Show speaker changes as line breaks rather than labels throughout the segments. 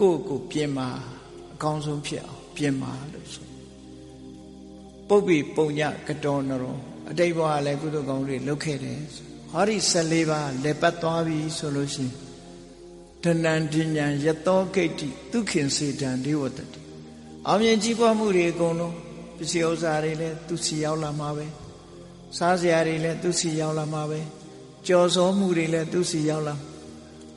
ကိုယ့်ကိုပြင်မာအကောင်းဆုံးဖြစ်အောင်ပြင်မာလို့ဆိုပုပ္ပိပုံညကတော်နရောအတိတ်ဘဝလည်းကုသိုလ်ကောင်းတွေလုပ်ခဲ့တယ်ဟောဒီ14ပါးလက်ပတ်သွားပြီဆိုလို့ရှိရင်ဒဏ္ဍဉ္ဉံယတောဂိတ်တိဒုခင်စေတံဒေဝတတိအောင်မြင်ကြီးပွားမှုတွေအကုန်လုံးပစ္စည်းဥစ္စာတွေလည်းသူစီရောက်လာမှာပဲစားစရာတွေလည်းသူစီရောက်လာမှာပဲကြော်စောမှုတွေလည်းသူစီရောက်လာ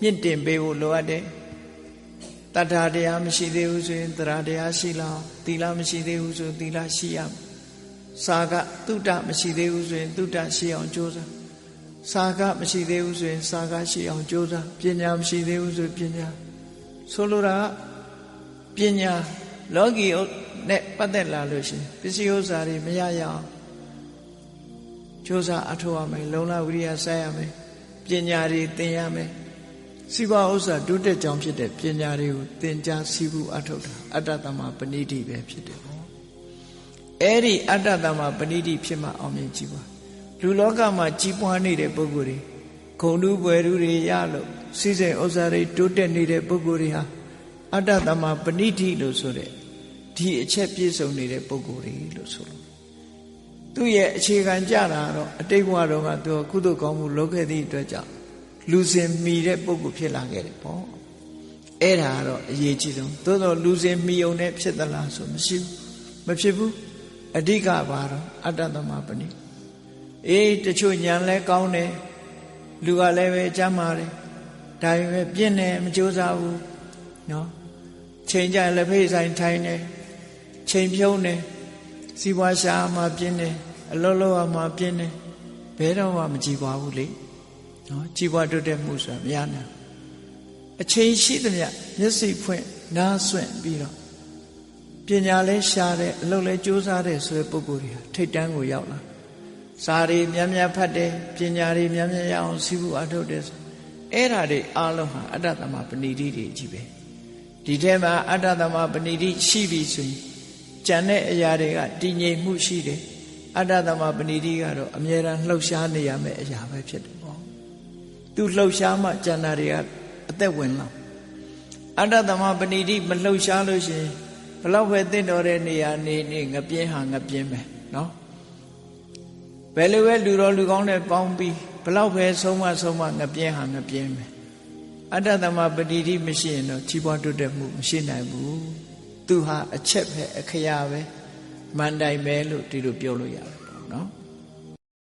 မြင့်တင်ပေးဖို့လိုအပ်တယ်တတ္ထာတရားမရှိသေးဘူးဆိုရင်တရားတရားရှိလောက်သီလမရှိသေးဘူးဆိုသီလရှိရမယ်စာကတုဒ္ဒမရှိသေးဘူးဆိုရင်တုဒ္ဒရှိအောင်ကြိုးစားစာကမရှိသေးဘူးဆိုရင် စာကရှိအောင်ကြိုးစားပညာမရှိသေးဘူးဆိုပညာဆိုလိုတာပညာလောကီနဲ့ပတ်သက်လာလို့ရှိရင်ပစ္စည်းဥစ္စာတွေမရရအောင်ကြိုးစားအထောက်ရမယ်လုံလဝိရိယစိုက်ရမယ်ပညာတွေသင်ရမယ် စီးပွားဥစ္စာတိုးတက်ကြောင်းဖြစ်တဲ့ပညာတွေကိုသင်ကြားစီးပူးအထောက်တာအတ္တသမပဏိတိပဲဖြစ်တယ်ပေါ့အဲ့ဒီအတ္တသမပဏိတိဖြစ်မှအောင်မြင်ကြည့်ပါလူလောကမှာကြီးပွားနေတဲ့ပုဂ္ဂိုလ်တွေဂုံတူးပွဲတူတွေရလို့စီစဉ်ဥစ္စာတွေတိုးတက်နေတဲ့ပုဂ္ဂိုလ်တွေဟာအတ္တသမပဏိတိလို့ဆိုတဲ့ဒီအချက်ပြည့်စုံနေတဲ့ပုဂ္ဂိုလ်တွေလို့ဆိုလို့သူ့ရဲ့အခြေခံကြတာတော့အတိတ်ဘဝတော့ကသူကုသိုလ်ကောင်းမှုလုပ်ခဲ့သည့်အတွက်ကြောင့် လူစင်မီတဲ့ပုဂ္ဂိုလ်ဖြစ်လာခဲ့တယ်ပေါ့အဲ့ဒါကတော့အရေးကြီးဆုံးသို့တော့လူစင်မီုံနဲ့ဖြစ်သလားဆိုမရှိဘူးမဖြစ်ဘူးအဓိကပါတော့အတ္တသမပဏိအေးတချို့ညာလဲကောင်းတယ်လူကလည်းပဲကြမ်းပါတယ်ဒါပေမဲ့ပြင်းတယ်မကြိုးစားဘူးနော်ချိန်ကြလက်ဖေးဆိုင်ထိုင်တယ်ချိန်ဖြုံးတယ်စီးပွားရှာမှပြင်းတယ်အလုံးလုံးမှပြင်းတယ်ဘယ်တော့မှမကြည်ပါဘူးလေ နော်ကြည်ပွားတွတ်တဲ့မှုဆိုတာမရနိုင်အချိန်ရှိသမျှမျက်စိဖွင့်နားဆွင့်ပြီးတော့ပညာလဲရှားတယ်အလုပ်လဲကြိုးစားတယ်ဆိုတဲ့ပုဂ္ဂိုလ်တွေဟာထိတ်တန်းကိုရောက်လာစာတွေများများဖတ်တယ်ပညာတွေများများရအောင်စီးဖို့အထုတ်တယ်အဲ့ဓာတွေအားလုံးဟာအတ္တသမပဏိတိတွေကြီးပဲဒီထဲမှာအတ္တသမပဏိတိရှိပြီဆိုရင်ကြံတဲ့အရာတွေကတည်ငြိမ်မှုရှိတယ်အတ္တသမပဏိတိကတော့အမြဲတမ်းလှုပ်ရှားနေရမယ့်အရာပဲဖြစ်တယ်ပေါ့ သူလှုပ်ရှားမှကြံတာတွေကအသက်ဝင်လာအတ္တသမပဏိတိမလှုပ်ရှားလို့ရှိရင်ဘလောက်ပဲတင့်တော်တဲ့နေရာနေနေငပြင်းဟာငပြင်းပဲနော်ဘယ်လိုပဲလူတော်လူကောင်းနဲ့ပေါင်းပြီးဘလောက်ပဲဆုံးမဆုံးမငပြင်းဟာငပြင်းပဲအတ္တသမပတိတိမရှိရင်တော့ကြီးပွားတိုးတက်မှုမရှိနိုင်ဘူးသူဟာအချက်ပဲအခရာပဲမန်တိုင်ပဲလို့ဒီလိုပြောလို့ရတယ်ပေါ့နော်